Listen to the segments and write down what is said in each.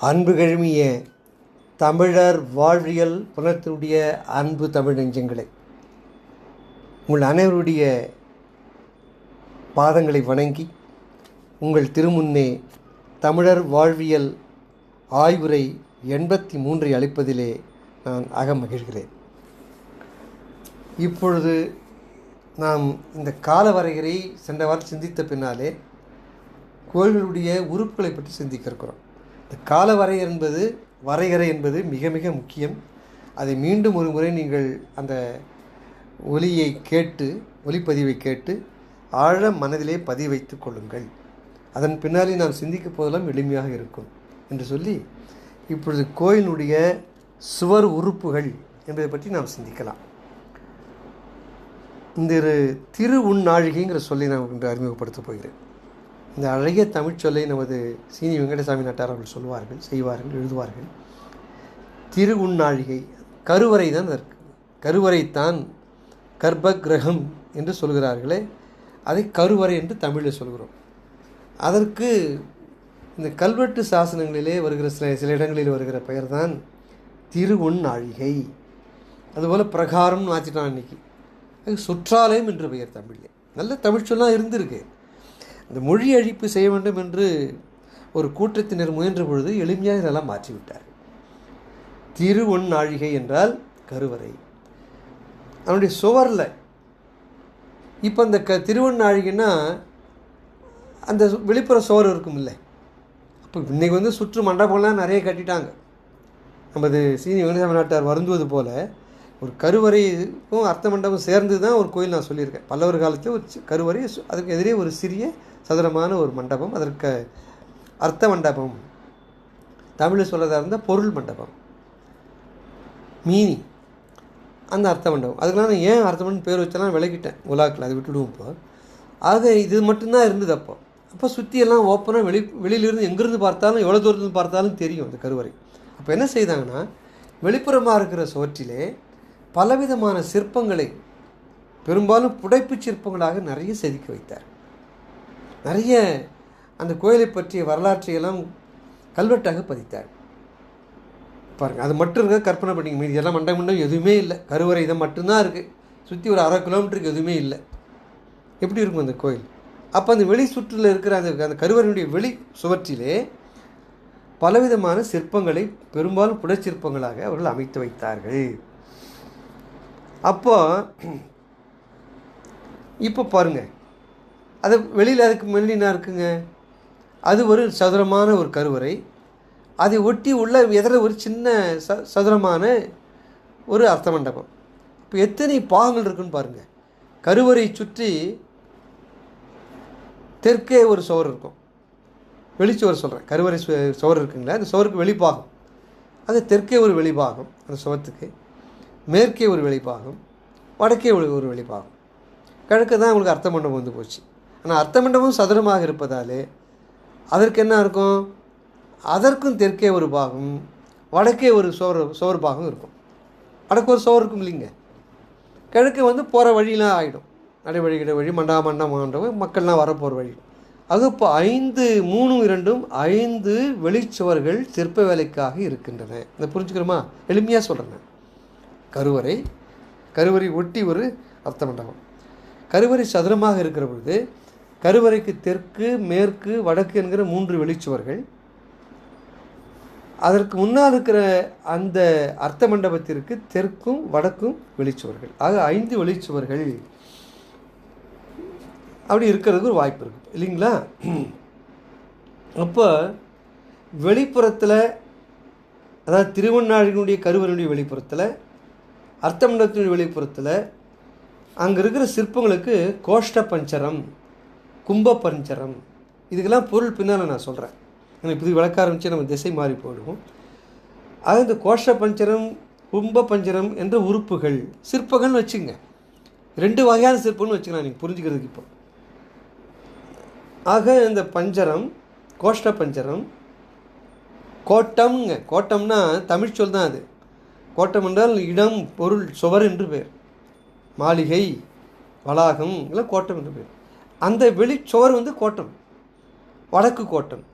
அன்பு கழுமிய தமிழர் வாழ்வியல் புலத்தினுடைய அன்பு தமிழ் நெஞ்சங்களே உங்கள் அனைவருடைய பாதங்களை வணங்கி உங்கள் திருமுன்னே தமிழர் வாழ்வியல் ஆய்வுரை எண்பத்தி மூன்றை அளிப்பதிலே நான் அகமகிழ்கிறேன் இப்பொழுது நாம் இந்த கால வரையறை சென்ற வாரம் சிந்தித்த பின்னாலே கோள்களுடைய உறுப்புகளை பற்றி சிந்திக்க இருக்கிறோம் இந்த கால வரையறை என்பது வரையறை என்பது மிக மிக முக்கியம். அதை மீண்டும் ஒரு முறை நீங்கள் அந்த ஒலியை கேட்டு ஒலிப்பதிவை கேட்டு ஆழ மனதிலே பதிவு கொள்ளுங்கள். அதன் பின்னாலே நாம் சிந்திக்கப் போதெல்லாம் எளிமையாக இருக்கும் என்று சொல்லி இப்பொழுது கோயிலுடைய சுவர் உறுப்புகள் என்பதை பற்றி நாம் சிந்திக்கலாம். இந்த திரு உன்னாழிகைங்கிற சொல்லை நான் இன்று அறிமுகப்படுத்தப் போகிறேன். இந்த அழகிய தமிழ்ச்சொல்லை நமது சீனி வெங்கடசாமி நட்டார் அவர்கள் சொல்வார்கள் செய்வார்கள் எழுதுவார்கள். திரு உண்ணாழிகை கருவறை தான் அதற்கு கருவறைத்தான் கர்ப்ப கிரகம் என்று சொல்கிறார்களே அதை கருவறை என்று தமிழில் சொல்கிறோம். அதற்கு இந்த கல்வெட்டு சாசனங்களிலே வருகிற சில சில இடங்களில் வருகிற பெயர் தான் திருவுண்ணாழிகை. அதுபோல் பிரகாரம்னு மாற்றிட்டான் இன்னைக்கு. அது சுற்றாலயம் என்று பெயர் தமிழில். நல்ல தமிழ்ச்சொல்லாம் இருந்திருக்கு. இந்த மொழி அழிப்பு செய்ய வேண்டும் என்று ஒரு கூட்டத்தினர் முயன்ற பொழுது எளிமையாக இதெல்லாம் மாற்றிவிட்டார். திருவொன்னாழிகை என்றால் கருவறை. அவனுடைய சுவரில். இப்போ அந்த க திருவண்ணாழிகைன்னா அந்த வெளிப்புற சுவர் இருக்கும் இல்லை அப்போ இன்றைக்கி வந்து சுற்று மண்டபம்லாம் நிறைய கட்டிட்டாங்க. நமது சீனி வெங்கடசாமி நாட்டார் வருந்துவது போல் ஒரு கருவறைக்கும் அர்த்த மண்டபம் சேர்ந்து தான் ஒரு கோயில் நான் சொல்லியிருக்கேன். பல்லவர் காலத்தில் ஒரு கருவறை அதுக்கு எதிரே ஒரு சிறிய சதுரமான ஒரு மண்டபம் அதற்கு அர்த்த மண்டபம். தமிழில் சொல்கிறதா இருந்தால் பொருள் மண்டபம். மீனி அந்த அர்த்த மண்டபம். அதுக்கெல்லாம் நான் ஏன் அர்த்த மண்டபம் பேர் வச்செல்லாம் விளக்கிட்டேன். உலாக்கில் அதை விட்டுடுவோம் இப்போ. ஆக இது மட்டும்தான் இருந்தது அப்போ. அப்போ சுற்றியெல்லாம் ஓப்பனாக வெளி வெளியிலிருந்து எங்கேருந்து பார்த்தாலும் எவ்வளோ தூரத்துலேருந்து பார்த்தாலும் தெரியும் அந்த கருவறை. அப்போ என்ன செய்தாங்கன்னா வெளிப்புறமாக இருக்கிற சுவற்றிலே பலவிதமான சிற்பங்களை பெரும்பாலும் புடைப்புச் சிற்பங்களாக நிறைய செதுக்கி வைத்தார். நிறைய அந்த கோயிலை பற்றிய வரலாற்றையெல்லாம் கல்வெட்டாக பதித்தார். பாருங்கள் அது மட்டும் இருக்க கற்பனை பண்ணிங்க. மீதி எல்லாம் மண்டபம் மண்டபம் எதுவுமே இல்லை. கருவறை இதை மட்டும்தான் இருக்குது சுற்றி ஒரு அரை கிலோமீட்டருக்கு எதுவுமே இல்லை. எப்படி இருக்கும் அந்த கோயில்? அப்போ அந்த வெளி சுற்றில் இருக்கிற அந்த அந்த கருவறையினுடைய வெளி சுவற்றிலே பலவிதமான சிற்பங்களை பெரும்பாலும் புடச்சிற்பங்களாக அவர்கள் அமைத்து வைத்தார்கள். அப்போ இப்போ பாருங்கள் அது வெளியில் அதுக்கு மெல்லினா இருக்குங்க? அது ஒரு சதுரமான ஒரு கருவறை. அதை ஒட்டி உள்ள எதிர ஒரு சின்ன ச சதுரமான ஒரு அர்த்த மண்டபம் இப்போ எத்தனை பாகங்கள் இருக்குன்னு பாருங்கள் கருவறை சுற்றி தெற்கே ஒரு சுவர் இருக்கும். வெளிச்சுவர் சொல்கிறேன் கருவறை சு சுவர் இருக்குங்களா? அந்த சுவருக்கு வெளிப்பாகம். அது தெற்கே ஒரு வெளிப்பாகம் அந்த சுவத்துக்கு. மேற்கே ஒரு வெளிப்பாகம் வடக்கே ஒரு ஒரு வெளிப்பாகம். கிழக்கு தான் உங்களுக்கு அர்த்த மண்டபம் வந்து போச்சு. ஆனால் அர்த்த மண்டபம் சதுரமாக இருப்பதாலே அதற்கு என்ன இருக்கும்? அதற்கும் தெற்கே ஒரு பாகம் வடக்கே ஒரு சோறு சோறு பாகம் இருக்கும். வடக்கு ஒரு சோறு இருக்கும் இல்லைங்க. கிழக்கு வந்து போகிற வழியெலாம் ஆகிடும் நடைவழி வழி மண்டா மண்டா மண்டபம் மக்கள்லாம் வரப்போகிற வழி. அது இப்போ ஐந்து மூணும் இரண்டும் ஐந்து வெளிச்சுவர்கள் சிற்ப வேலைக்காக இருக்கின்றன. இதை புரிஞ்சுக்கிறோமா? எளிமையாக சொல்கிறேன் கருவறை கருவறை ஒட்டி ஒரு அர்த்த மண்டபம் கருவறை சதுரமாக இருக்கிற பொழுது கருவறைக்கு தெற்கு மேற்கு வடக்கு என்கிற மூன்று வெளிச்சுவர்கள். அதற்கு முன்னால் இருக்கிற அந்த அர்த்த மண்டபத்திற்கு தெற்கும் வடக்கும் வெளிச்சுவர்கள். ஆக ஐந்து வெளிச்சுவர்கள் அப்படி இருக்கிறதுக்கு ஒரு வாய்ப்பு இருக்குது இல்லைங்களா? அப்போ வெளிப்புறத்தில் அதாவது திருவண்ணாழினுடைய கருவறையுடைய வெளிப்புறத்தில் அர்த்த மண்டபத்தினுடைய வெளிப்புறத்தில் அங்கே இருக்கிற சிற்பங்களுக்கு கோஷ்ட பஞ்சரம் கும்ப பஞ்சரம் இதுக்கெல்லாம் பொருள் பின்னால் நான் சொல்கிறேன் எனக்கு புது விளக்க ஆரம்பித்து நம்ம திசை மாறி போயிடுவோம். ஆக இந்த கோஷ்ட பஞ்சரம் கும்ப பஞ்சரம் என்ற உறுப்புகள் சிற்பங்கள்னு வச்சுங்க. ரெண்டு வகையான சிற்பம்னு வச்சுக்கலாம் நீங்கள் புரிஞ்சுக்கிறதுக்கு இப்போ. ஆக இந்த பஞ்சரம் கோஷ்ட பஞ்சரம் கோட்டம்ங்க. கோட்டம்னா தமிழ் சொல் தான் அது. கோட்டம் என்றால் இடம் பொருள் சுவர் என்று பேர். மாளிகை வளாகம் இதெல்லாம் கோட்டம் என்று பேர். அந்த வெளி சுவர் வந்து கோட்டம். வடக்கு கோட்டம்.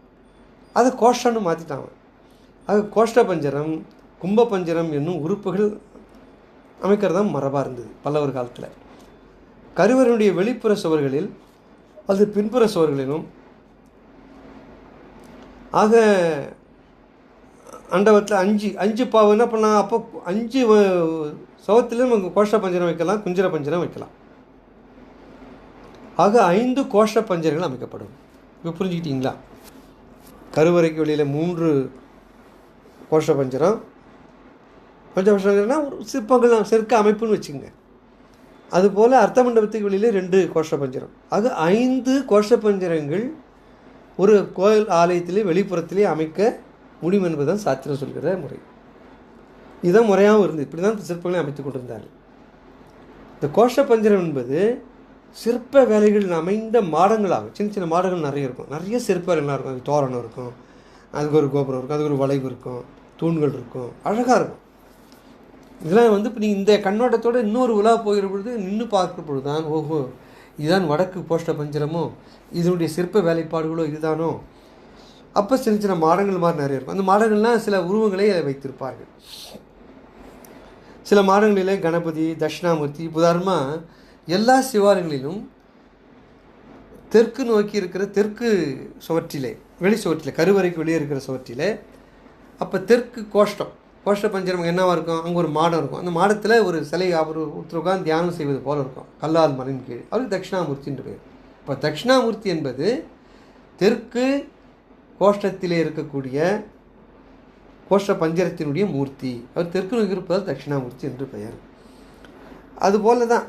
அதை கோஷ்டன்னு மாற்றிட்டாங்க அது கோஷ்ட பஞ்சரம் கும்ப பஞ்சரம் என்னும் உறுப்புகள் அமைக்கிறது தான் மரபாக இருந்தது பல்லவர் காலத்தில். கருவரனுடைய வெளிப்புற சுவர்களில் அது பின்புற சுவர்களிலும் ஆக அண்டவத்தில் அஞ்சு அஞ்சு பாவம் என்ன பண்ணலாம்? அப்போ அஞ்சு சுவத்துலேயும் கோஷ்ட பஞ்சரம் வைக்கலாம் குஞ்சர பஞ்சரம் வைக்கலாம். ஆக ஐந்து கோஷ பஞ்சரங்கள் அமைக்கப்படும். இப்போ புரிஞ்சுக்கிட்டீங்களா? கருவறைக்கு வெளியில் மூன்று கோஷ பஞ்சரம் கோஷ்ட பஞ்சரம்னா ஒரு சிற்பங்கள் சிற்க அமைப்புன்னு வச்சுக்கோங்க. அதுபோல் அர்த்த மண்டபத்துக்கு வெளியிலே ரெண்டு கோஷ பஞ்சரம் ஆக ஐந்து கோஷ பஞ்சரங்கள் ஒரு கோயில் ஆலயத்திலே வெளிப்புறத்திலே அமைக்க முடியும் என்பதுதான் சாத்திரம் சொல்கிற முறை. இதுதான் முறையாகவும் இருந்தது. இப்படி தான் சிற்பங்களை அமைத்து கொண்டிருந்தார்கள். இந்த கோஷ பஞ்சரம் என்பது சிற்ப வேலைகள் அமைந்த மாடங்களாகும் சின்ன சின்ன மாடங்கள் நிறைய இருக்கும். நிறைய சிற்ப வேலைகள்லாம் இருக்கும். அது தோரணம் இருக்கும். அதுக்கு ஒரு கோபுரம் இருக்கும். அதுக்கு ஒரு வளைவு இருக்கும். தூண்கள் இருக்கும். அழகாக இருக்கும். இதெல்லாம் வந்து இப்போ நீ இந்த கண்ணோட்டத்தோட இன்னொரு உலா போகிற பொழுது நின்று பார்க்குற பொழுது தான் ஓஹோ இதுதான் வடக்கு போஷ்ட பஞ்சரமோ? இதனுடைய சிற்ப வேலைப்பாடுகளோ இதுதானோ? அப்போ சின்ன சின்ன மாடங்கள் மாதிரி நிறைய இருக்கும். அந்த மாடங்கள்லாம் சில உருவங்களை வைத்திருப்பார்கள். சில மாடங்களிலே கணபதி தட்சிணாமூர்த்தி உதாரணமாக எல்லா சிவாலயங்களிலும் தெற்கு நோக்கி இருக்கிற தெற்கு சுவற்றிலே வெளி சுவற்றிலே கருவறைக்கு வெளியே இருக்கிற சுவற்றிலே அப்போ தெற்கு கோஷ்டம் கோஷ்ட பஞ்சரம் என்னவாக இருக்கும்? அங்கே ஒரு மாடம் இருக்கும். அந்த மாடத்தில் ஒரு சிலை அவர் ஒருத்தர் உட்காந்து தியானம் செய்வது போல இருக்கும். கல்லால் மரின் கீழ். அவருக்கு தட்சிணாமூர்த்தின்ற பேர் இப்போ தட்சிணாமூர்த்தி என்பது தெற்கு கோஷ்டத்திலே இருக்கக்கூடிய கோஷ்ட பஞ்சரத்தினுடைய மூர்த்தி. அவர் தெற்கு நோக்கி இருப்பதால் தட்சிணாமூர்த்தி என்று பெயர். அதுபோல தான்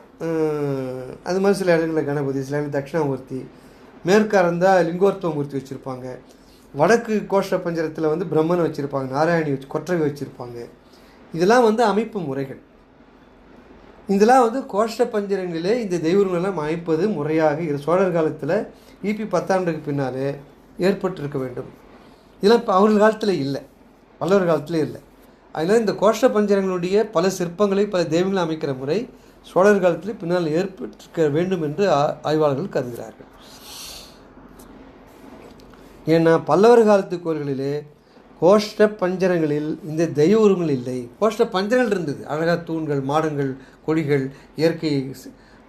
அது மாதிரி சில இடங்களில் கணபதி சில இடங்கள் தட்சிணாமூர்த்தி மேற்காரந்தா இருந்தால் மூர்த்தி வச்சுருப்பாங்க. வடக்கு கோஷ்ட பஞ்சரத்தில் வந்து பிரம்மனை வச்சுருப்பாங்க நாராயணி வச்சு கொற்றவை வச்சுருப்பாங்க. இதெல்லாம் வந்து அமைப்பு முறைகள். இதெல்லாம் வந்து கோஷ்ட பஞ்சரங்களிலே இந்த தெய்வங்களெல்லாம் அமைப்பது முறையாக இது சோழர் காலத்தில் ஈபி பத்தாண்டுக்கு பின்னாலே ஏற்பட்டிருக்க வேண்டும். இதெல்லாம் இப்போ அவர்கள் காலத்தில் இல்லை. வல்லவர் காலத்தில் இல்லை. அதனால் இந்த கோஷ்ட பஞ்சரங்களுடைய பல சிற்பங்களை பல தெய்வங்களை அமைக்கிற முறை சோழர் காலத்தில் பின்னால் ஏற்பட்டிருக்க வேண்டும் என்று ஆ- ஆய்வாளர்கள் கருதுகிறார்கள். ஏன்னா பல்லவர் காலத்து கோயில்களிலே கோஷ்ட பஞ்சரங்களில் இந்த தெய்வ உருவங்கள் இல்லை. கோஷ்ட பஞ்சரங்கள் இருந்தது. அழகாக தூண்கள் மாடங்கள் கொடிகள் இயற்கை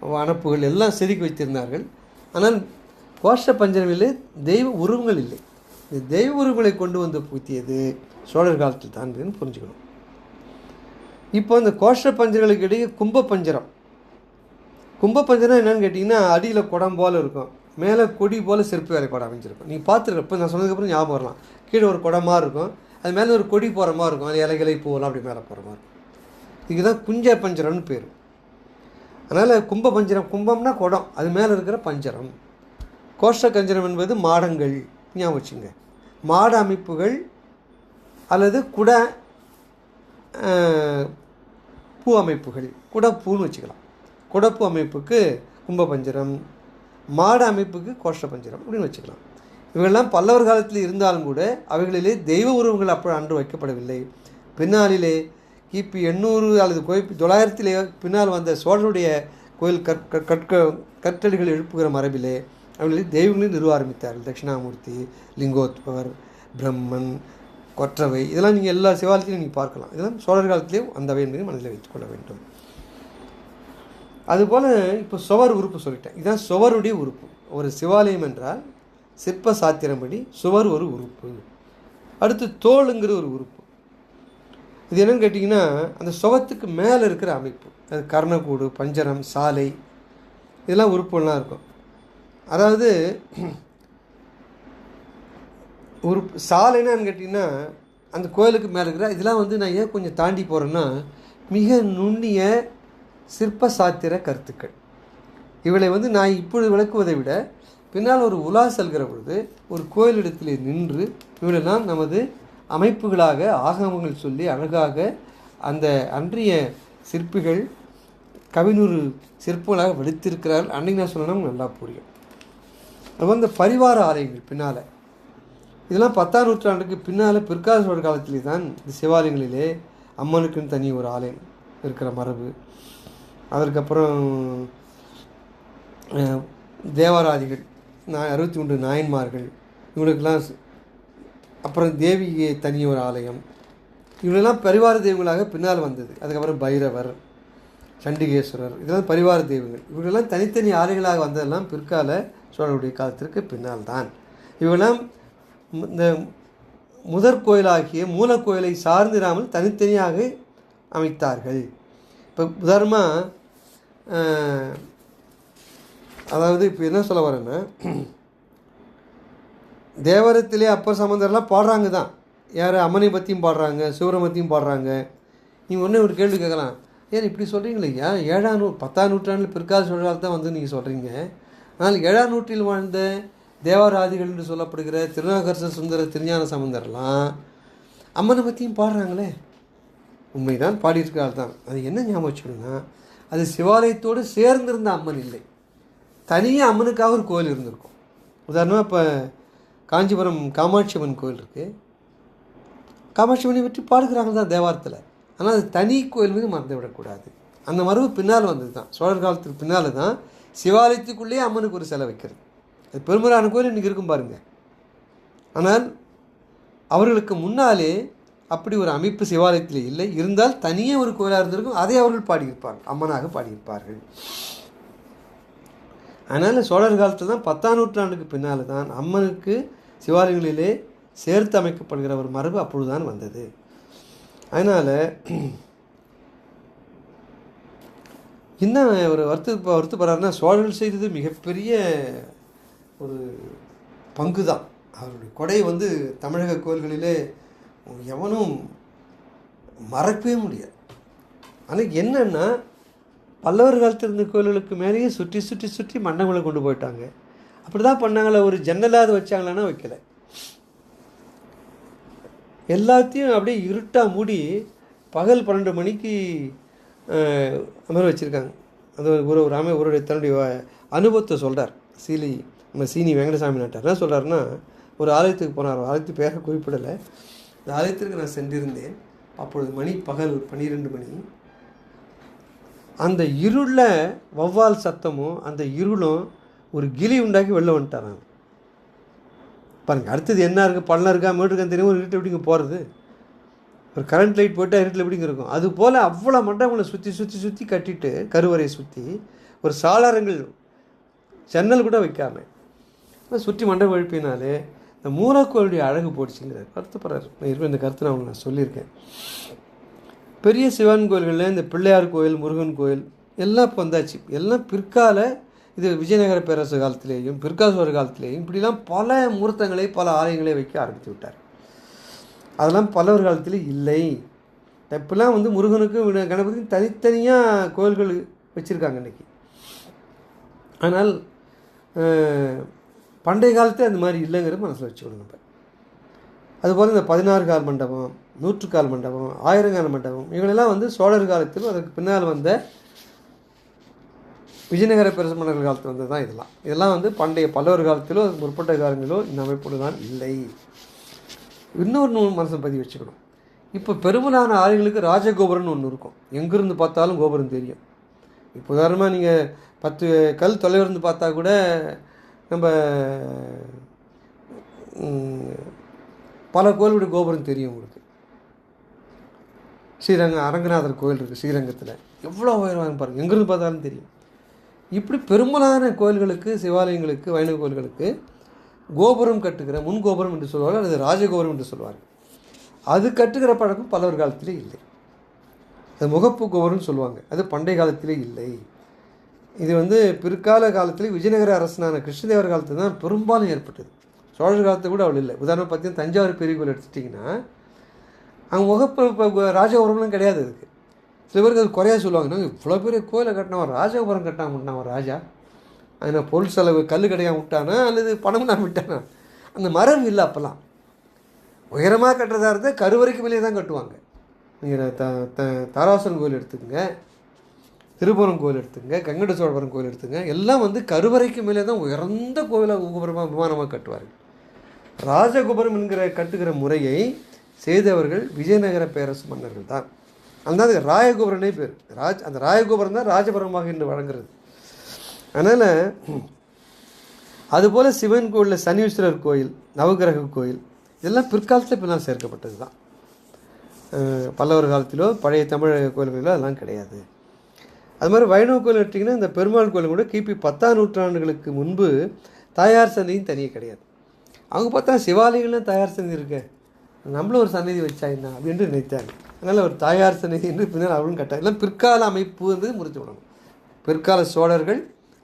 அணப்புகள் எல்லாம் செதுக்கி வைத்திருந்தார்கள். ஆனால் கோஷ்ட பஞ்சரங்களிலே தெய்வ உருவங்கள் இல்லை. இந்த தெய்வ உருவங்களை கொண்டு வந்து பூத்தியது சோழர் காலத்தில் தான் புரிஞ்சுக்கணும். இப்போ இந்த கோஷ்ட பஞ்சரங்களுக்கு இடையே கும்ப பஞ்சரம். கும்ப பஞ்சரம் என்னன்னு கேட்டிங்கன்னா அடியில் குடம் போல் இருக்கும். மேலே கொடி போல் சிற்பி வேலைப்பாடு அமைஞ்சிருக்கும் நீங்கள் பார்த்துருக்க இப்போ நான் சொன்னதுக்கப்புறம் ஞாபகம் வரலாம். கீழே ஒரு குடமாக இருக்கும். அது மேலே ஒரு கொடி போகிற மாதிரி இருக்கும். அது இலைகளை போகலாம் அப்படி மேலே போகிற மாதிரி இருக்கும். இதுதான் குஞ்ச பஞ்சரம்னு பேர். அதனால் கும்ப பஞ்சரம் கும்பம்னா குடம். அது மேலே இருக்கிற பஞ்சரம். கோஷ்ட கஞ்சரம் என்பது மாடங்கள். ஞாபகம் வச்சுங்க. மாட அமைப்புகள் அல்லது குட பூ அமைப்புகள் குடப்பூன்னு வச்சுக்கலாம். குடப்பூ அமைப்புக்கு கும்பபஞ்சரம் மாட அமைப்புக்கு கோஷ்ட பஞ்சரம் அப்படின்னு வச்சுக்கலாம். இவையெல்லாம் பல்லவர் காலத்தில் இருந்தாலும் கூட அவைகளிலே தெய்வ உருவங்கள் அப்போ அன்று வைக்கப்படவில்லை. பின்னாளிலே கிபி எண்ணூறு அல்லது கோயில் தொள்ளாயிரத்திலே பின்னால் வந்த சோழருடைய கோயில் கற்க கற்க கற்றடிகள் எழுப்புகிற மரபிலே அவர்களில் தெய்வங்களையும் நிறுவ ஆரம்பித்தார்கள். தட்சிணாமூர்த்தி லிங்கோத்பவர் பிரம்மன் கொற்றவை. இதெல்லாம் நீங்கள் எல்லா சிவாலயத்திலையும் நீங்கள் பார்க்கலாம். இதெல்லாம் சோழர் காலத்திலேயும் அந்த என்பதை மனதில் வைத்துக்கொள்ள வேண்டும். அதுபோல் இப்போ சுவர் உறுப்பு சொல்லிட்டேன். இதுதான் சுவருடைய உறுப்பு. ஒரு சிவாலயம் என்றால் சிற்ப சாத்திரம்படி சுவர் ஒரு உறுப்பு. அடுத்து தோளுங்கிற ஒரு உறுப்பு. இது என்னன்னு கேட்டிங்கன்னா அந்த சுவத்துக்கு மேலே இருக்கிற அமைப்பு. அது கர்ணக்கூடு பஞ்சரம் சாலை இதெல்லாம் உறுப்புலாம் இருக்கும். அதாவது ஒரு சாலை என்னன்னு கேட்டிங்கன்னா அந்த கோயிலுக்கு மேலே இருக்கிற இதெல்லாம் வந்து நான் ஏன் கொஞ்சம் தாண்டி போகிறேன்னா மிக நுண்ணிய சிற்ப சாத்திர கருத்துக்கள். இவளை வந்து நான் இப்பொழுது விளக்குவதை விட பின்னால் ஒரு உலா செல்கிற பொழுது ஒரு கோயிலிடத்தில் நின்று இவளெல்லாம் நமது அமைப்புகளாக ஆகமங்கள் சொல்லி அழகாக அந்த அன்றைய சிற்பிகள் கவிநூறு சிற்பங்களாக வெடித்திருக்கிறார்கள். அன்றைக்கு நான் சொல்லணும் நல்லா புரியும். அது வந்து பரிவார ஆலயங்கள் பின்னால். இதெல்லாம் பத்தாம் நூற்றாண்டுக்கு பின்னால் பிற்கால சோழர் காலத்திலே தான் இந்த சிவாலயங்களிலே அம்மனுக்குன்னு தனி ஒரு ஆலயம் இருக்கிற மரபு. அதற்கப்புறம் தேவாராதிகள் தேவராதிகள் நான் அறுபத்தி மூன்று நாயன்மார்கள் இவங்களுக்கெல்லாம் அப்புறம் தேவி தனி ஒரு ஆலயம். இவங்களெல்லாம் பரிவார தெய்வங்களாக பின்னால் வந்தது. அதுக்கப்புறம் பைரவர் சண்டிகேஸ்வரர் இதெல்லாம் பரிவார தெய்வங்கள். இவங்களெல்லாம் தனித்தனி ஆலைகளாக வந்ததெல்லாம் பிற்கால சோழருடைய காலத்திற்கு பின்னால் தான். இவங்கெல்லாம் இந்த முதற் கோயிலாகிய மூலக்கோயிலை சார்ந்திராமல் தனித்தனியாக அமைத்தார்கள். இப்போ உதாரணமாக அதாவது இப்போ என்ன சொல்ல வரேன்னா தேவரத்திலே அப்பர் சம்பந்தர்லாம் பாடுறாங்க தான். யார் அம்மனை பற்றியும் பாடுறாங்க சிவரமத்தையும் பாடுறாங்க. நீங்கள் ஒன்றே ஒரு கேள்வி கேட்கலாம். ஏன் இப்படி சொல்கிறீங்களே ஐயா ஏழாம் நூ பத்தாம் நூற்றாண்டில் பிற்கால சூழலால் தான் வந்து நீங்கள் சொல்கிறீங்க ஆனால் ஏழாம் நூற்றில் வாழ்ந்த தேவராதிகள் என்று சொல்லப்படுகிற திருநாகர்ச சுந்தர திருஞான சம்பந்தர்லாம் அம்மனை பற்றியும் பாடுறாங்களே. உண்மைதான் பாடியிருக்காள் தான். அது என்ன ஞாபகம் வச்சுக்கணும்னா அது சிவாலயத்தோடு சேர்ந்திருந்த அம்மன் இல்லை. தனியாக அம்மனுக்காக ஒரு கோயில் இருந்திருக்கும். உதாரணமாக இப்போ காஞ்சிபுரம் காமாட்சி அம்மன் கோயில் இருக்குது காமாட்சி அம்மனை பற்றி பாடுகிறாங்க தான் தேவாரத்தில். ஆனால் அது தனி கோயில் மீது மறந்து விடக்கூடாது. அந்த மரபு பின்னால் வந்தது தான் சோழர் காலத்துக்கு பின்னால் தான் சிவாலயத்துக்குள்ளேயே அம்மனுக்கு ஒரு சிலை வைக்கிறது. அது பெருமரான கோயில் இன்றைக்கி இருக்கும் பாருங்கள் ஆனால் அவர்களுக்கு முன்னாலே அப்படி ஒரு அமைப்பு சிவாலயத்தில் இல்லை. இருந்தால் தனியே ஒரு கோயிலாக இருந்திருக்கும். அதை அவர்கள் பாடியிருப்பார்கள். அம்மனாக பாடியிருப்பார்கள். அதனால் சோழர் காலத்தில் தான் பத்தாம் நூற்றாண்டுக்கு பின்னால் தான் அம்மனுக்கு சிவாலயங்களிலே சேர்த்து அமைக்கப்படுகிற ஒரு மரபு அப்பொழுதுதான் வந்தது. அதனால் என்ன ஒரு வருத்த வருத்தப்படுறாருன்னா சோழர்கள் செய்தது மிகப்பெரிய ஒரு பங்கு தான் அவருடைய கொடை வந்து தமிழக கோயில்களிலே எவனும் மறக்கவே முடியாது. ஆனால் என்னென்னா பல்லவர் காலத்தில் இருந்த கோயில்களுக்கு மேலேயே சுற்றி சுற்றி சுற்றி மண்டபங்களை கொண்டு போயிட்டாங்க. அப்படி தான் பண்ணாங்களே ஒரு ஜன்னலாவது வச்சாங்களான்னா வைக்கல. எல்லாத்தையும் அப்படியே இருட்டாக மூடி பகல் பன்னெண்டு மணிக்கு அமர மாதிரி வச்சுருக்காங்க. அது ஒரு ஒரு அமை ஒரு தன்னுடைய அனுபவத்தை சொல்கிறார் சீலி. நம்ம சீனி வெங்கடசாமி நாட்டார். என்ன சொல்கிறாருன்னா ஒரு ஆலயத்துக்கு போனார். ஆலயத்து பேரை குறிப்பிடலை. இந்த ஆலயத்திற்கு நான் சென்றிருந்தேன். அப்பொழுது மணி பகல் பன்னிரெண்டு மணி. அந்த இருளில் வௌவால் சத்தமும் அந்த இருளும் ஒரு கிளி உண்டாக்கி வெளில வந்துட்டாராங்க பாருங்கள் அடுத்தது என்ன இருக்குது பள்ளம் இருக்கா? மேடு இருக்கா தெரியும் ஒரு இருட்டு எப்படிங்க போகிறது ஒரு கரண்ட் லைட் போட்டால் இருட்டில் எப்படிங்க இருக்கும்? அது போல் அவ்வளோ மண்டபங்களை சுற்றி சுற்றி சுற்றி கட்டிட்டு கருவறையை சுற்றி ஒரு சாளரங்கள் ஜன்னல் கூட வைக்காம அதை சுற்றி மண்டபம் எழுப்பினாலே இந்த மூலக்கோளுடைய அழகு போடுச்சுங்கிற கருத்துப்படுறார் நான் இருப்பேன் இந்த கருத்தை நான் உங்களுக்கு நான் சொல்லியிருக்கேன். பெரிய சிவன் கோயில்களில் இந்த பிள்ளையார் கோயில் முருகன் கோயில் எல்லாம் இப்போ வந்தாச்சு. எல்லாம் பிற்கால இது விஜயநகர பேரரசு காலத்திலேயும் பிற்காசுவர் காலத்திலேயும் இப்படிலாம் பல மூர்த்தங்களை பல ஆலயங்களை வைக்க ஆரம்பித்து விட்டார். அதெல்லாம் பல்லவர் காலத்தில் இல்லை. இப்போலாம் வந்து முருகனுக்கும் கணபதிக்கும் தனித்தனியாக கோயில்கள் வச்சுருக்காங்க இன்றைக்கி ஆனால் பண்டைய காலத்தில் அந்த மாதிரி இல்லைங்கிற மனசில் வச்சுக்கணும் நம்ம அதுபோல் இந்த பதினாறு கால் மண்டபம் நூற்றுக்கால் மண்டபம் ஆயிரங்கால் மண்டபம் இவங்களெல்லாம் வந்து சோழர் காலத்திலும் அதற்கு பின்னால் வந்த விஜயநகர பெருசு மன்னர்கள் காலத்தில் வந்தது தான் இதெல்லாம். இதெல்லாம் வந்து பண்டைய பல்லவர் காலத்திலோ அதுக்கு முற்பட்ட காலங்களிலோ இந்த அமைப்போடு தான் இல்லை. இன்னொரு நூல் மனசை பதிவு வச்சுக்கணும். இப்போ பெருமளான ஆலயங்களுக்கு ராஜகோபுரம்னு ஒன்று இருக்கும். எங்கேருந்து பார்த்தாலும் கோபுரம் தெரியும். இப்போ உதாரணமாக நீங்கள் பத்து கல் தொலைவிருந்து பார்த்தா கூட நம்ம பல கோயிலுடைய கோபுரம் தெரியும் உங்களுக்கு. ஸ்ரீரங்கம் அரங்கநாதர் கோயில் இருக்குது ஸ்ரீரங்கத்தில். எவ்வளோ உயரமாக பாருங்கள் எங்கேருந்து பார்த்தாலும் தெரியும். இப்படி பெரும்பாலான கோயில்களுக்கு சிவாலயங்களுக்கு வைணவ கோயில்களுக்கு கோபுரம் கட்டுகிற முன் கோபுரம் என்று சொல்வார்கள் அல்லது ராஜகோபுரம் என்று சொல்வார்கள். அது கட்டுகிற பழக்கம் பல்லவர் காலத்திலே இல்லை. அது முகப்பு கோபுரம்னு சொல்லுவாங்க. அது பண்டைய காலத்திலே இல்லை. இது வந்து பிற்கால காலத்தில் விஜயநகர அரசனான கிருஷ்ணதேவர் காலத்தில் தான் பெரும்பாலும் ஏற்பட்டது. சோழர் காலத்தில் கூட அவள் இல்லை. உதாரணம் பார்த்தீங்கன்னா தஞ்சாவூர் பெரிய கோயில் எடுத்துட்டிங்கன்னா அங்கே முகப்பு இப்போ ராஜகோபுரம்லாம் கிடையாது அதுக்கு. சில பேருக்கு அது குறையா சொல்லுவாங்க. நாங்கள் இவ்வளோ பெரிய கோயிலை கட்டினவன் ராஜகோபுரம் கட்டாம அவன் ராஜா? அதனால் பொருள் செலவு கல் கிடையாம விட்டானா அல்லது பணம் நான் விட்டானா? அந்த மரம் இல்லை அப்போல்லாம். உயரமாக கட்டுறதா இருந்தால் கருவறைக்கு மேலே தான் கட்டுவாங்க. நீங்கள் த த தாராசன் கோயில் எடுத்துக்கோங்க. திருப்புரம் கோயில் எடுத்துங்க கங்கட சோழபுரம் கோயில் எடுத்துங்க எல்லாம் வந்து கருவறைக்கு மேலே தான் உயர்ந்த கோயிலாக கோபுரமாக விமானமாக கட்டுவார்கள். ராஜகோபுரம் என்கிற கட்டுகிற முறையை செய்தவர்கள் விஜயநகர பேரரசு மன்னர்கள் தான். அந்த ராயகோபுரனே பேர். ராஜ் அந்த ராயகோபுரம் தான் ராஜபுரமாக இன்று வழங்குறது. அதனால் அதுபோல் சிவன் கோயிலில் சனீஸ்வரர் கோயில் நவகிரக கோயில் இதெல்லாம் பிற்காலத்தில் பின்னால் சேர்க்கப்பட்டது தான் பல்லவர் காலத்திலோ பழைய தமிழக கோயில்களிலோ அதெல்லாம் கிடையாது. அது மாதிரி வைணவ கோயில் எடுத்திங்கன்னா இந்த பெருமாள் கோயில் கூட கிபி பத்தாம் நூற்றாண்டுகளுக்கு முன்பு தாயார் சந்தையும் தனியே கிடையாது. அவங்க பார்த்தா சிவாலயங்கள்லாம் தாயார் சந்தி இருக்கு. நம்மளும் ஒரு சன்னதி வச்சாயின்னா அப்படின்ட்டு நினைத்தாங்க. அதனால் ஒரு தாயார் சன்னதி என்று பின்னால் அவளும் கட்டாயம் எல்லாம் பிற்கால அமைப்பு வந்து முடித்து விடணும். பிற்கால சோழர்கள்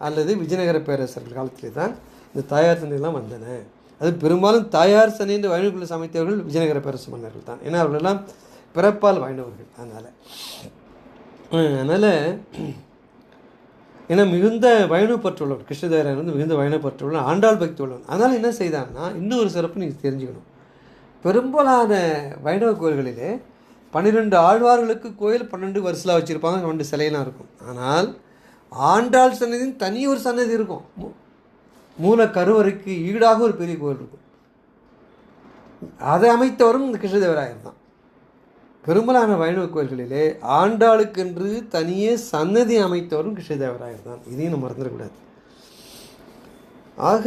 அல்லது விஜயநகர பேரரசர்கள் காலத்திலே தான் இந்த தாயார் சந்தையெல்லாம் வந்தன. அது பெரும்பாலும் தாயார் சந்தை என்று வைணவர்களை சமைத்தவர்கள் விஜயநகர பேரரசு மன்னர்கள் தான். ஏன்னா அவர்களெல்லாம் பிறப்பால் வாய்ந்தவர்கள் அதனால் அதனால் ஏன்னா மிகுந்த பயணப்பற்றுள்ளவர் கிருஷ்ணதேவராயர் வந்து மிகுந்த பயணப்பற்றுள்ளவர் ஆண்டாள் பக்தி உள்ளவன் அதனால் என்ன செய்தான்னா இன்னும் ஒரு சிறப்பு நீங்கள் தெரிஞ்சுக்கணும். பெரும்பாலான வைணவ கோயில்களிலே பன்னிரெண்டு ஆழ்வார்களுக்கு கோயில் பன்னெண்டு வருஷலாக வச்சுருப்பாங்க பன்னெண்டு சிலையெல்லாம் இருக்கும். ஆனால் ஆண்டாள் சன்னதின்னு தனி ஒரு சன்னதி இருக்கும். மூல கருவறைக்கு ஈடாக ஒரு பெரிய கோயில் இருக்கும். அதை அமைத்தவரும் இந்த கிருஷ்ணதேவராயர் தான். பெரும்பாலான வைணவ கோயில்களிலே ஆண்டாளுக்கென்று தனியே சன்னதி அமைத்தவரும் கிருஷ்ணதேவராயர் தான். இதையும் நம்ம மறந்துடக்கூடாது. ஆக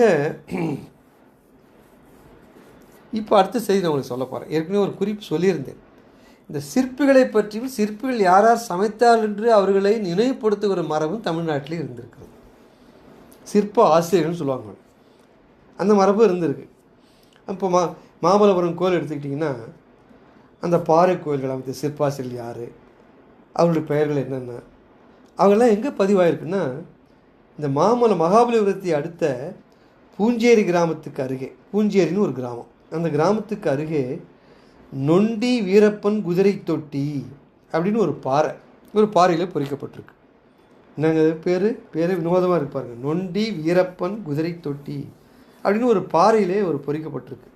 இப்போ அடுத்த செய்தி நான் உங்களுக்கு சொல்ல போகிறேன் ஏற்கனவே ஒரு குறிப்பு சொல்லியிருந்தேன். இந்த சிற்பிகளை பற்றியும் சிற்பிகள் யார் யார் சமைத்தார் என்று அவர்களை நினைவுபடுத்துகிற மரபும் தமிழ்நாட்டில் இருந்திருக்கிறது. சிற்ப ஆசிரியர்கள்னு சொல்லுவாங்க. அந்த மரபு இருந்திருக்கு. இப்போ மா மாமல்லபுரம் கோயில் எடுத்துக்கிட்டிங்கன்னா அந்த பாறை கோயில்கள் அமைத்த சிற்பாசிரியர் யார்? அவர்களுடைய பெயர்கள் என்னென்ன? அவங்கெல்லாம் எங்கே பதிவாயிருக்குன்னா இந்த மாமல்ல மகாபலிபுரத்தை அடுத்த பூஞ்சேரி கிராமத்துக்கு அருகே பூஞ்சேரின்னு ஒரு கிராமம். அந்த கிராமத்துக்கு அருகே நொண்டி வீரப்பன் குதிரை தொட்டி அப்படின்னு ஒரு பாறை ஒரு பாறையில் பொறிக்கப்பட்டிருக்கு. என்னங்க பேர்? பேர் வினோதமாக இருப்பாருங்க நொண்டி வீரப்பன் குதிரை தொட்டி அப்படின்னு ஒரு பாறையிலே ஒரு பொறிக்கப்பட்டிருக்கு.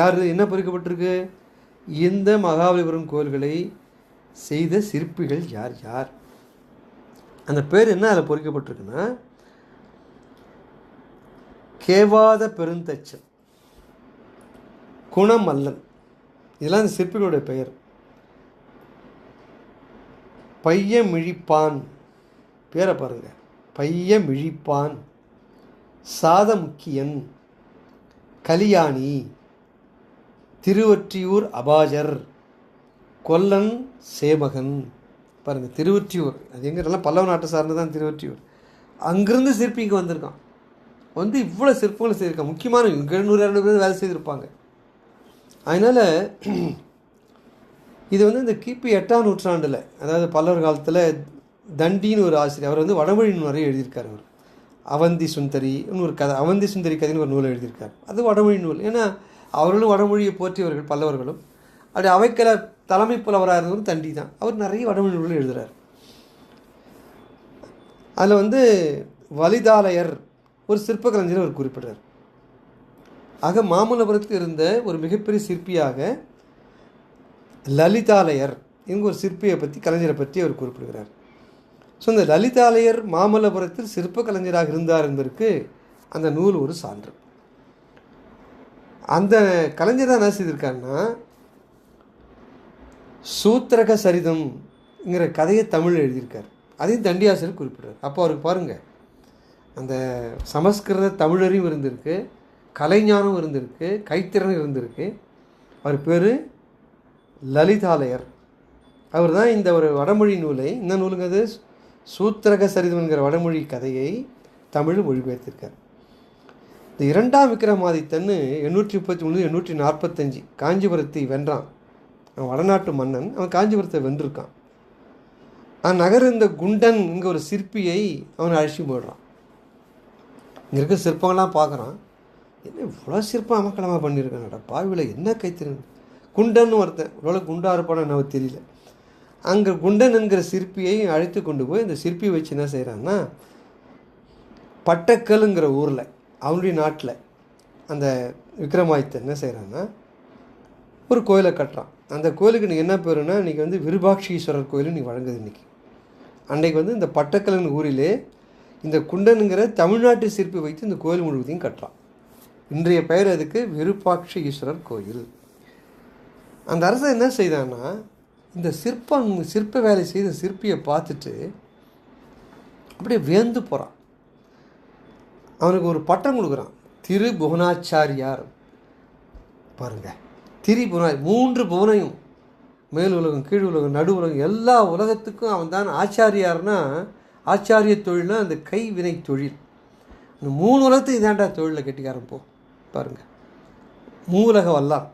யார்? என்ன பொறிக்கப்பட்டிருக்கு? இந்த மகாபலிபுரம் கோயில்களை செய்த சிற்பிகள் யார் யார்? அந்த பேர் என்ன அதில் பொறிக்கப்பட்டிருக்குன்னா கேவாத பெருந்தச்சன் குணமல்லன். இதெல்லாம் அந்த சிற்பிகளுடைய பெயர். பைய மிழிப்பான் பேரை பாருங்க. பைய மிழிப்பான் சாதமுக்கியன். கலியாணி. திருவொற்றியூர் அபாஜர் கொல்லன் சேமகன். பாருங்கள் திருவொற்றியூர். அது எங்கெல்லாம் பல்லவ நாட்டை சார்ந்து தான் திருவொற்றியூர். அங்கேருந்து சிற்பி இங்கே வந்திருக்கான். வந்து இவ்வளோ சிற்பங்களை செய்திருக்கான். முக்கியமான இங்கே நூறு இரநூறு பேர் வேலை செய்திருப்பாங்க. அதனால் இது வந்து இந்த கிபி எட்டாம் நூற்றாண்டில் அதாவது பல்லவர் காலத்தில் தண்டின்னு ஒரு ஆசிரியர் அவர் வந்து வடமொழி நிறைய எழுதியிருக்கார் அவர். அவந்தி சுந்தரின்னு ஒரு கதை அவந்தி சுந்தரி கதைன்னு ஒரு நூலை எழுதியிருக்கார். அது வடமொழி நூல். ஏன்னா அவர்களும் வடமொழியை போற்றியவர்கள் பல்லவர்களும். அப்படி அவைக்கல தலைமை புலவராக இருந்தவரும் தண்டி தான். அவர் நிறைய வடமொழி நூல்கள் எழுதுகிறார் அதில் வந்து வலிதாலயர் ஒரு சிற்பக்கலைஞர் அவர் குறிப்பிடுறார். ஆக மாமல்லபுரத்தில் இருந்த ஒரு மிகப்பெரிய சிற்பியாக லலிதாலயர் இவங்க ஒரு சிற்பியை பற்றி கலைஞரை பற்றி அவர் குறிப்பிடுகிறார். ஸோ இந்த லலிதாலயர் மாமல்லபுரத்தில் சிற்ப கலைஞராக இருந்தார் என்பதற்கு அந்த நூல் ஒரு சான்று. அந்த கலைஞர் தான் என்ன செய்திருக்காருன்னா சூத்திரக சரிதம்ங்கிற கதையை தமிழ் எழுதியிருக்கார். அதையும் தண்டியாசர் குறிப்பிடுறார். அப்போ அவருக்கு பாருங்கள் அந்த சமஸ்கிருத தமிழரையும் இருந்திருக்கு கலைஞானம் இருந்திருக்கு கைத்திறனும் இருந்திருக்கு அவர் பேர் லலிதாலயர். அவர் தான் இந்த ஒரு வடமொழி நூலை இந்த நூலுங்கிறது சூத்திரக சரிதம்ங்கிற வடமொழி கதையை தமிழ் மொழிபெயர்த்திருக்கார். இந்த இரண்டாம் விக்ரமாதித்தன்னு எண்ணூற்றி முப்பத்தி மூணு எண்ணூற்றி நாற்பத்தஞ்சு காஞ்சிபுரத்தை வென்றான். அவன் வடநாட்டு மன்னன். அவன் காஞ்சிபுரத்தை வென்றிருக்கான். அவன் நகர் இந்த குண்டன் இங்கே ஒரு சிற்பியை அவனை அழைச்சி போடுறான் இங்கே இருக்க சிற்பங்கள்லாம் பார்க்குறான். என்ன இவ்வளோ சிற்பம் அமக்கலமாக பண்ணியிருக்கானடா பாவியில் என்ன கைத்திறன் குண்டன்னு ஒருத்தன். இவ்வளோ குண்டாக இருப்பானோ எனக்கு தெரியல. அங்கே குண்டன் என்கிற சிற்பியை அழைத்து கொண்டு போய் இந்த சிற்பி வச்சு என்ன செய்கிறான்னா பட்டக்கல்ங்கிற ஊரில் அவனுடைய நாட்டில் அந்த விக்ரமாதித்தன் என்ன செய்கிறான்னா ஒரு கோயிலை கட்டுறான். அந்த கோயிலுக்கு நீ என்ன பேருன்னா இன்றைக்கி வந்து விருபாட்சீஸ்வரர் கோயில் நீ வழங்குது இன்றைக்கி அன்றைக்கு வந்து இந்த பட்டக்கலன் ஊரிலே இந்த குண்டனுங்கிற தமிழ்நாட்டு சிற்பி வைத்து இந்த கோயில் முழுவதையும் கட்டுறான். இன்றைய பெயர் அதுக்கு விருப்பாட்சி ஈஸ்வரர் கோயில். அந்த அரசன் என்ன செய்தான்னா இந்த சிற்பம் சிற்ப வேலை செய்த சிற்பியை பார்த்துட்டு அப்படியே வியந்து போகிறான் அவனுக்கு ஒரு பட்டம் கொடுக்குறான். திரு புவனாச்சாரியார். பாருங்க. புவனா மூன்று புவனையும் மேல் உலகம் கீழ் உலகம் நடு உலகம் எல்லா உலகத்துக்கும் அவன் தான் ஆச்சாரியார்னா ஆச்சாரிய தொழில்னா அந்த கைவினை தொழில். இந்த மூணு உலகத்தையும் இதாண்டா தொழிலில் கெட்டிக்காரன் போ. பாருங்கள் மூலக வல்லாம்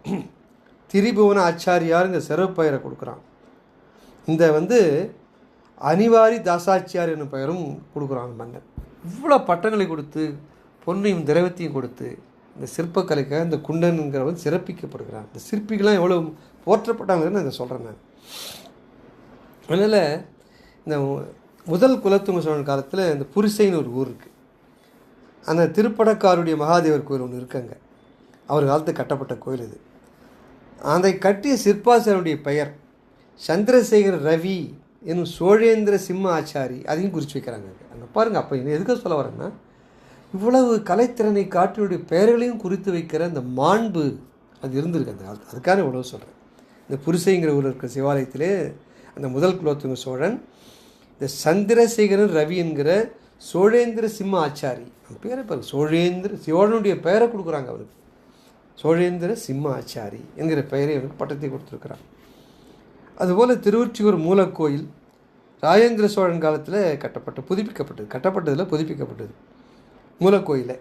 திரிபுவன ஆச்சாரியாருங்க சிறப்பு பெயரை கொடுக்குறான். இந்த வந்து அனிவாரி தாசாச்சியார் என்னும் பெயரும் கொடுக்குறாங்க மன்னன். இவ்வளோ பட்டங்களை கொடுத்து பொன்னையும் திரவத்தையும் கொடுத்து இந்த சிற்பக்கலைக்காக இந்த குண்டனுங்கிறவன் சிறப்பிக்கப்படுகிறான் இந்த சிற்பிகள்லாம் எவ்வளோ போற்றப்பட்டாங்கன்னு இதை சொல்கிறேன் நான். அதனால் இந்த முதல் குலத்துங்க சோழன் காலத்தில் இந்த புரிசைன்னு ஒரு ஊர் இருக்குது அந்த திருப்படக்காருடைய மகாதேவர் கோயில் ஒன்று இருக்குங்க. அவர் காலத்து கட்டப்பட்ட கோயில் இது. அதை கட்டிய சிற்பாசனுடைய பெயர் சந்திரசேகர் ரவி என்னும் சோழேந்திர சிம்ம ஆச்சாரி அதையும் குறித்து வைக்கிறாங்க. அங்கே பாருங்கள் அப்போ இது எதுக்காக சொல்ல வரேன்னா இவ்வளவு கலைத்திறனை காட்டினுடைய பெயர்களையும் குறித்து வைக்கிற அந்த மாண்பு அது இருந்திருக்கு அந்த காலத்தில். அதுக்காக இவ்வளவு சொல்கிறேன் இந்த புரிசைங்கிற ஊரில் இருக்கிற சிவாலயத்திலே அந்த முதல் குலோத்துங்க சோழன் இந்த சந்திரசேகரன் ரவி என்கிற சோழேந்திர சிம்ம ஆச்சாரி. பேரை பாருங்க சோழேந்திர சிவனுடைய பெயரை கொடுக்குறாங்க அவருக்கு. சோழேந்திர சிம்ம ஆச்சாரி என்கிற பெயரை அவருக்கு பட்டத்தை கொடுத்துருக்குறாங்க அதுபோல் திருவொற்றியூர் மூலக்கோயில் ராஜேந்திர சோழன் காலத்தில் கட்டப்பட்ட புதுப்பிக்கப்பட்டது. கட்டப்பட்டதில் புதுப்பிக்கப்பட்டது. மூலக்கோயிலை.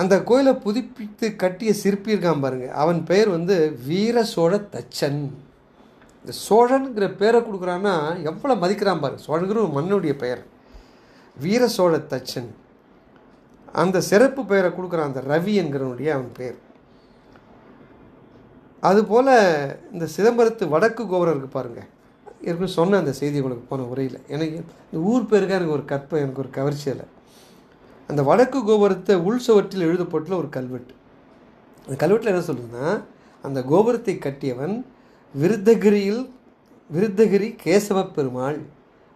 அந்த கோயிலை புதுப்பித்து கட்டிய சிற்பி இருக்கான் பாருங்கள் அவன் பெயர் வந்து வீர சோழ தச்சன். இந்த சோழனுங்கிற பேரை கொடுக்குறான்னா எவ்வளோ மதிக்கிறான் பாருங்க. சோழனுங்கிற ஒரு மண்ணுடைய பெயர். வீர சோழ தச்சன். அந்த சிறப்பு பெயரை கொடுக்குறான் அந்த ரவி என்கிறவனுடைய அவன் பெயர். அதுபோல் இந்த சிதம்பரத்து வடக்கு கோபுரம் இருக்குது பாருங்கள் ஏற்கனவே சொன்ன அந்த செய்தி உங்களுக்கு போன உரையில். எனக்கு இந்த ஊர் பேருக்காக எனக்கு ஒரு கற்பை எனக்கு ஒரு கவர்ச்சி இல்லை. அந்த வடக்கு கோபுரத்தை உள் சுவற்றில் எழுதப்பட்டுள்ள ஒரு கல்வெட்டு. அந்த கல்வெட்டில் என்ன சொல்லுதுன்னா அந்த கோபுரத்தை கட்டியவன் விருத்தகிரியில் விருத்தகிரி கேசவ பெருமாள்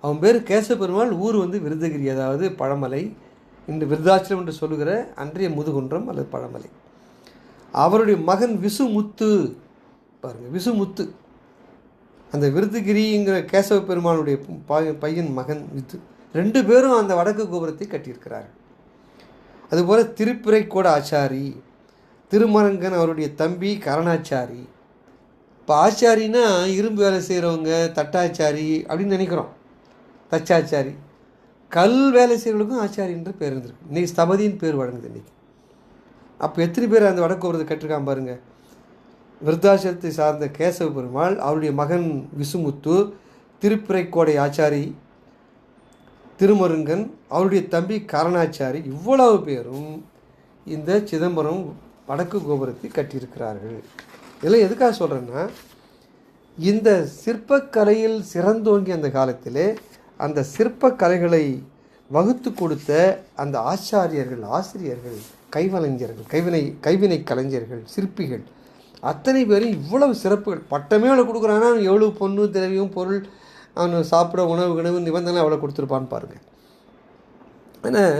அவன் பேர் கேசவ பெருமாள் ஊர் வந்து விருத்தகிரி அதாவது பழமலை. இன்று விருதாச்சலம் என்று சொல்லுகிற அன்றைய முதுகுன்றம் அல்லது பழமலை. அவருடைய மகன் விசுமுத்து. பாருங்கள் விசுமுத்து. அந்த விருதுகிரிங்கிற கேசவ பெருமானுடைய பையன் மகன் வித்து ரெண்டு பேரும் அந்த வடக்கு கோபுரத்தை கட்டியிருக்கிறார்கள். அதுபோல் திருப்பிரைக்கோட ஆச்சாரி திருமரங்கன் அவருடைய தம்பி கரணாச்சாரி. இப்போ ஆச்சாரின்னா இரும்பு வேலை செய்கிறவங்க தட்டாச்சாரி அப்படின்னு நினைக்கிறோம். தச்சாச்சாரி. கல் வேலை செய்கிறவங்களுக்கும் ஆச்சாரின்ற பேர் இருந்திருக்கு இன்றைக்கி ஸ்தபதியின் பேர் வழங்குது இன்னைக்கு. அப்போ எத்தனை பேர் அந்த வடக்கு கோபுரத்தை கட்டிருக்கான் பாருங்கள் விருத்தாசலத்தை சார்ந்த கேசவ பெருமாள் அவருடைய மகன் விசுமுத்து திருப்பிரைக்கோடை ஆச்சாரி திருமருங்கன் அவருடைய தம்பி கரணாச்சாரி இவ்வளவு பேரும் இந்த சிதம்பரம் வடக்கு கோபுரத்தை கட்டியிருக்கிறார்கள். இதெல்லாம் எதுக்காக சொல்கிறேன்னா இந்த சிற்பக்கலையில் சிறந்தோங்கிய அந்த காலத்திலே அந்த சிற்பக்கலைகளை வகுத்து கொடுத்த அந்த ஆச்சாரியர்கள் ஆசிரியர்கள் கைவலைஞர்கள் கைவினை கைவினை கலைஞர்கள் சிற்பிகள் அத்தனை பேரும் இவ்வளவு சிறப்புகள். பட்டமே அவளை கொடுக்குறான்னா எவ்வளவு பொண்ணு திரவியம் பொருள் அவன் சாப்பிட உணவு கிணவு நிபந்தனை அவளை கொடுத்துருப்பான்னு பாருங்கள் ஆனால்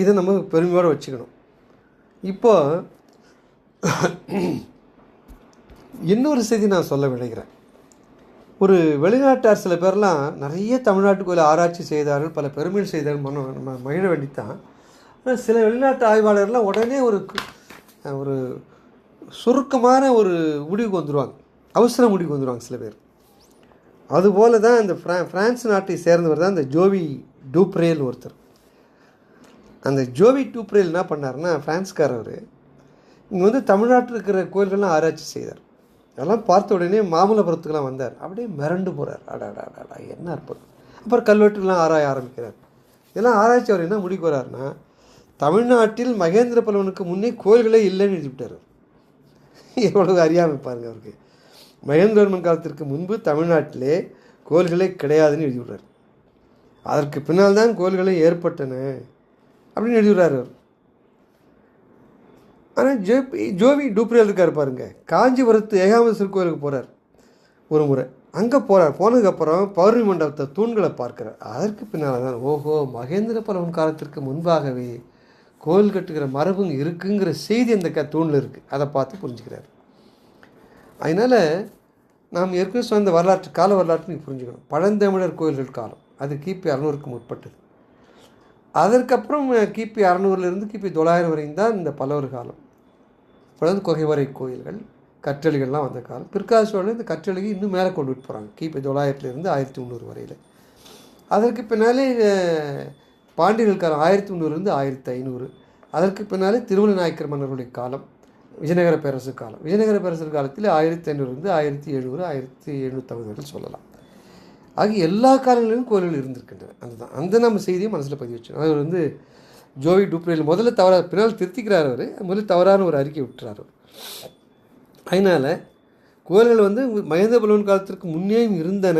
இதை நம்ம பெருமையோடு வச்சுக்கணும். இப்போ இன்னொரு செய்தி நான் சொல்ல விளைகிறேன் ஒரு வெளிநாட்டார் சில பேர்லாம் நிறைய தமிழ்நாட்டு கோயில் ஆராய்ச்சி செய்தார்கள் பல பெருமைகள் செய்தார்கள் மன நம்ம மகிழ வேண்டித்தான். ஆனால் சில வெளிநாட்டு ஆய்வாளர்லாம் உடனே ஒரு ஒரு சுருக்கமான ஒரு முடிவுக்கு வந்துடுவாங்க அவசர முடிவுக்கு வந்துடுவாங்க சில பேர். அதுபோல தான் இந்த ஃப்ரா ஃப்ரான்ஸ் நாட்டை சேர்ந்தவர் தான் இந்த ஜோவி டூப்ரேல் ஒருத்தர். அந்த ஜோவி டூப்ரேல் என்ன பண்ணாருன்னா பிரான்ஸ்காரவர் இங்கே வந்து தமிழ்நாட்டில் இருக்கிற கோயில்கள்லாம் ஆராய்ச்சி செய்தார். அதெல்லாம் பார்த்த உடனே மாமல்லபுரத்துக்கெல்லாம் வந்தார். அப்படியே மிரண்டு போகிறார் அடாடா அடாடா என்ன அற்புதம். அப்புறம் கல்வெட்டுலாம் ஆராய ஆரம்பிக்கிறார். இதெல்லாம் ஆராய்ச்சி அவர் என்ன முடிக்கு வர்றாருன்னா தமிழ்நாட்டில் மகேந்திர பல்லவனுக்கு முன்னே கோயில்களே இல்லைன்னு எழுதிவிட்டார். எவ்வளவு அறியாமை பாருங்க அவருக்கு. மகேந்திரவர்மன் காலத்திற்கு முன்பு தமிழ்நாட்டிலே கோயில்களே கிடையாதுன்னு எழுதிவிடுறார். அதற்கு பின்னால் தான் கோயில்களே ஏற்பட்டன அப்படின்னு எழுதிவிடுறார் அவர். ஆனால் ஜோ ஜோவி டூப்ரியல் இருக்கார் பாருங்க. காஞ்சிபுரத்து ஏகாம்பரேஸ்வரர் கோயிலுக்கு போகிறார் ஒரு முறை. அங்கே போகிறார் போனதுக்கப்புறம் பௌர்ணமி மண்டபத்தை தூண்களை பார்க்குறார். அதற்கு பின்னால் தான் ஓஹோ மகேந்திர பலவன் காலத்திற்கு முன்பாகவே கோயில் கட்டுகிற மரபும் இருக்குங்கிற செய்தி அந்த க தூணில் இருக்குது அதை பார்த்து புரிஞ்சுக்கிறார். அதனால் நாம் ஏற்கனவே சொன்ன வரலாற்று கால வரலாற்று நீங்கள் புரிஞ்சுக்கணும். பழந்தமிழர் கோயில்கள் காலம். அது கிபி அறநூறுக்கு முற்பட்டது. அதற்கப்புறம் கிபி அறநூறுலேருந்து கிபி தொள்ளாயிரம் வரையும் தான் இந்த பல்லவர் காலம். அப்பொழுது குகைவரை கோயில்கள் கற்றளிகள்லாம் வந்த காலம். பிற்கால சூழலில் இந்த கற்றளிகை இன்னும் மேலே கொண்டு விட்டு போகிறாங்க கிபி தொள்ளாயிரத்துலேருந்து ஆயிரத்தி முந்நூறு வரையில். அதற்கு பின்னாலே அஹ், பாண்டியர்கள் காலம் ஆயிரத்தி முந்நூறுலேருந்து ஆயிரத்தி ஐநூறு. அதற்கு பின்னாலே திருமண நாயக்கர் மன்னர்களுடைய காலம் விஜயநகர பேரரசு காலம். விஜயநகர பேரரசு காலத்தில் ஆயிரத்தி ஐநூறுலேருந்து ஆயிரத்தி எழுநூறு ஆயிரத்தி எழுநூற்றம்பது வரை சொல்லலாம். ஆகிய எல்லா காலங்களிலும் கோயில்கள் இருந்திருக்கின்றன. அதுதான். அந்த நம்ம செய்தியை மனசில் பதிவு வச்சோம் அவர் வந்து ஜோவி டூப்ரேல் முதல்ல தவறா பின்னால் திருத்திக்கிறார் அவர். முதல்ல தவறான ஒரு அறிக்கை விட்டுறார் அவர். அதனால் கோயில்கள் வந்து மகேந்திர பல்லவன் காலத்திற்கு முன்னேயும் இருந்தன.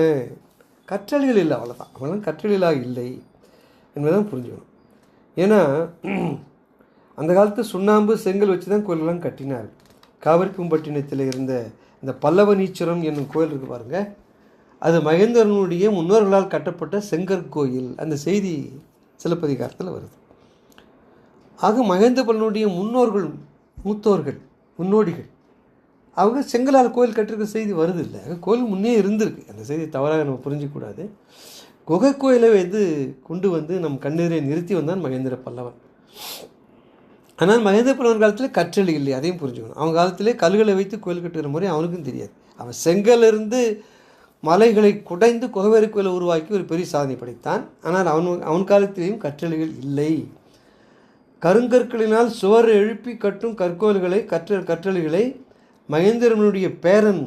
கற்றளிகள் இல்லை அவ்வளோதான் அவ்வளோ கற்றலாக இல்லை. என்பதை புரிஞ்சுக்கணும். ஏன்னா அந்த காலத்து சுண்ணாம்பு செங்கல் வச்சு தான் கோயிலெல்லாம் கட்டினார். காவேரிப்பம்பட்டினத்தில் இருந்த இந்த பல்லவ நீச்சரம் என்னும் கோயில் இருக்கு பாருங்க. அது மகேந்திரனுடைய முன்னோர்களால் கட்டப்பட்ட செங்கற்கோயில் அந்த செய்தி சிலப்பதிகாரத்தில் வருது. ஆக மகேந்திரபலனுடைய முன்னோர்கள் மூத்தோர்கள் முன்னோடிகள் அவங்க செங்கலால் கோயில் கட்டிருக்க செய்தி வருது இல்லை கோயில் முன்னே இருந்திருக்கு. அந்த செய்தி தவறாக நம்ம புரிஞ்சிக்கூடாது குகை கோயிலை வந்து கொண்டு வந்து நம் கண்ணீரை நிறுத்தி வந்தான் மகேந்திர பல்லவன். ஆனால் மகேந்திர பல்லவன் காலத்தில் கற்றளி இல்லை அதையும் புரிஞ்சுக்கணும். அவன் காலத்திலே கல்களை வைத்து கோயில் கட்டுகிற முறை அவனுக்கும் தெரியாது. அவன் செங்கலிருந்து மலைகளை குடைந்து குகவேறு கோயிலை உருவாக்கி ஒரு பெரிய சாதனை படைத்தான். ஆனால் அவன் அவன் காலத்திலேயும் கற்றளிகள் இல்லை. கருங்கற்களினால் சுவர் எழுப்பி கட்டும் கற்கோள்களை கற்ற கற்றளிகளை மகேந்திரனுடைய பேரன்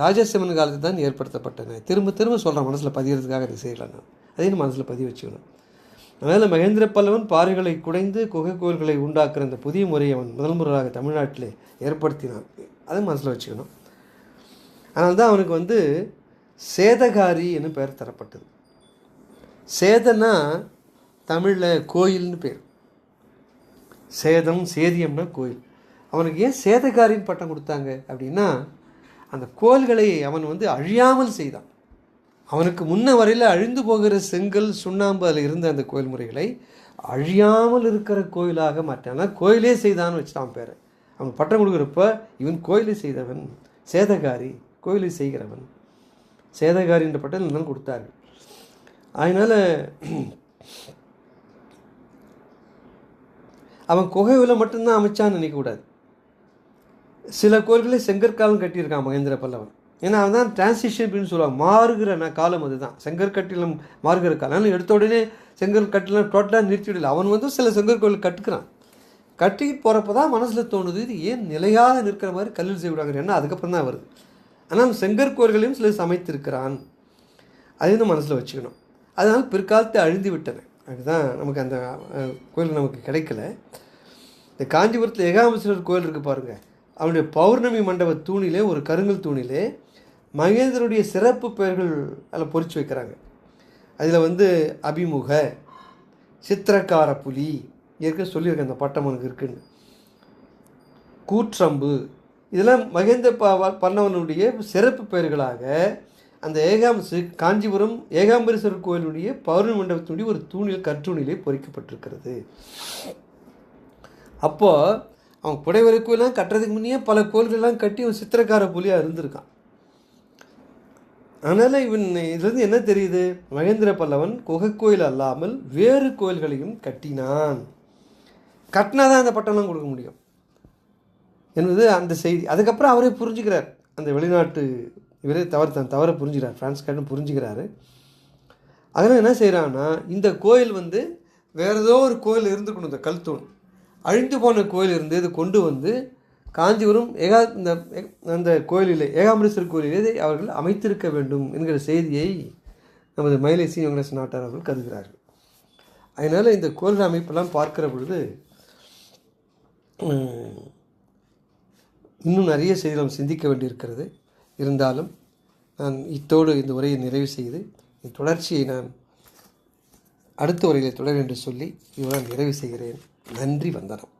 ராஜசிம்மன் காலத்தில் தான் ஏற்படுத்தப்பட்டன. திரும்ப திரும்ப சொல்கிறேன் மனசில் பதிகிறதுக்காக அதை செய்யலை நான் அதையும் மனசில் பதிவு வச்சுக்கணும். அதனால் மகேந்திர பல்லவன் பாறைகளை குடைந்து குகை கோயில்களை உண்டாக்குற அந்த புதிய முறையை அவன் முதல் முறையாக தமிழ்நாட்டில் ஏற்படுத்தினான். அதை மனசில் வச்சுக்கணும். அதனால தான் அவனுக்கு வந்து சேதகாரி என்று பெயர் தரப்பட்டது. சேதனா தமிழில் கோயில்னு பேர். சேதம் சேதியம்னா கோயில். அவனுக்கு ஏன் சேதகாரின்னு பட்டம் கொடுத்தாங்க அப்படின்னா அந்த கோயில்களை அவன் வந்து அழியாமல் செய்தான். அவனுக்கு முன்ன வரையில் அழிந்து போகிற செங்கல் சுண்ணாம்பு அதில் இருந்த அந்த கோயில் முறைகளை அழியாமல் இருக்கிற கோயிலாக மாட்டான் கோயிலே செய்தான்னு வச்சுட்டான் பேர். அவன் பட்டம் கொடுக்குறப்ப இவன் கோயிலை செய்தவன் சேதகாரி கோயிலை செய்கிறவன். சேதகாரி என்ற பட்டம் இருந்தாலும் கொடுத்தாரு அதனால் அவன் குகையில் மட்டும்தான் அமைச்சான்னு நினைக்கக்கூடாது. சில கோயில்களை செங்கற்காலம் கட்டியிருக்கான் மகேந்திர பல்லவன். ஏன்னா அதுதான் டிரான்சிஷன் அப்படின்னு சொல்லுவாங்க. மாறுகிற நான் காலம் அதுதான். செங்கற்கட்டிலம் மாறுகிற காலம். அதனால எடுத்த உடனே செங்கற்கட்டிலம் டோட்டலாக நிறுத்திவிடல. அவன் வந்து சில செங்கற்கோயில் கட்டுக்கிறான் கட்டிக்கிட்டு போகிறப்ப தான் மனசில் தோணுது இது ஏன் நிலையாக நிற்கிற மாதிரி கல்லில் செய்விடாங்க என்ன அதுக்கப்புறம் தான் வருது. ஆனால் செங்கற்கோயில்களையும் சில சமைத்திருக்கிறான். அதையும் மனசில் வச்சுக்கணும். அதனால் பிற்காலத்தை அழிந்து விட்டன. அதுதான் நமக்கு அந்த கோயில் நமக்கு கிடைக்கல. இந்த காஞ்சிபுரத்தில் ஏகாம்பரேஸ்வரர் கோயில் இருக்குது பாருங்கள் அவனுடைய பௌர்ணமி மண்டப தூணிலே ஒரு கருங்கல் தூணிலே மகேந்திரனுடைய சிறப்பு பெயர்கள் அதில் பொறிச்சு வைக்கிறாங்க. அதில் வந்து அபிமுக சித்திரக்கார புலி ஏற்கனவே சொல்லியிருக்கேன் அந்த பட்டம் உனக்கு இருக்குன்னு. கூற்றம்பு இதெல்லாம் மகேந்திர ப- பல்லவனுடைய சிறப்பு பெயர்களாக அந்த ஏகாம் காஞ்சிபுரம் ஏகாம்பரேஸ்வரர் கோயிலுடைய பௌர்ணமி மண்டபத்தினுடைய ஒரு தூணில் கற்றூணிலே பொறிக்கப்பட்டிருக்கிறது. அப்போது அவன் குடைவரை கோயிலாம் கட்டுறதுக்கு முன்னே பல கோயில்கள்லாம் கட்டி அவன் சித்திரக்கார புலியாக இருந்திருக்கான். அதனால் இவன் இதுலேருந்து என்ன தெரியுது? மகேந்திர பல்லவன் குகை கோயில் அல்லாமல் வேறு கோயில்களையும் கட்டினான். கட்டினா தான் அந்த பட்டம்லாம் கொடுக்க முடியும். என்பது அந்த செய்தி. அதுக்கப்புறம் அவரே புரிஞ்சுக்கிறார். அந்த வெளிநாட்டு இவரே தவறு தன். தவறை புரிஞ்சுக்கிறார். பிரான்ஸ்காரன் புரிஞ்சுக்கிறாரு. அதனால் என்ன செய்கிறான்னா இந்த கோயில் வந்து வேறு ஏதோ ஒரு கோயில் இருந்துக்கணும் இந்த கல்தூண் அழிந்து போன கோயில் இருந்து இது கொண்டு வந்து காஞ்சிபுரம் ஏகா இந்த அந்த கோயிலில் ஏகாம்பரேஸ்வரர் கோயிலிலே இதை அவர்கள் அமைத்திருக்க வேண்டும் என்கிற செய்தியை நமது மயிலேசி வெங்கடேசன் நாட்டார் அவர்கள் கருதுகிறார்கள். அதனால் இந்த கோயில் அமைப்பெல்லாம் பார்க்கிற பொழுது இன்னும் நிறைய செய்தி சிந்திக்க வேண்டியிருக்கிறது. இருந்தாலும் நான் இத்தோடு இந்த உரையை நிறைவு செய்து இந்த தொடர்ச்சியை நான் அடுத்த உரையில் தொடர் என்று சொல்லி இவ்வளவு நிறைவு செய்கிறேன். நன்றி வந்தனம்.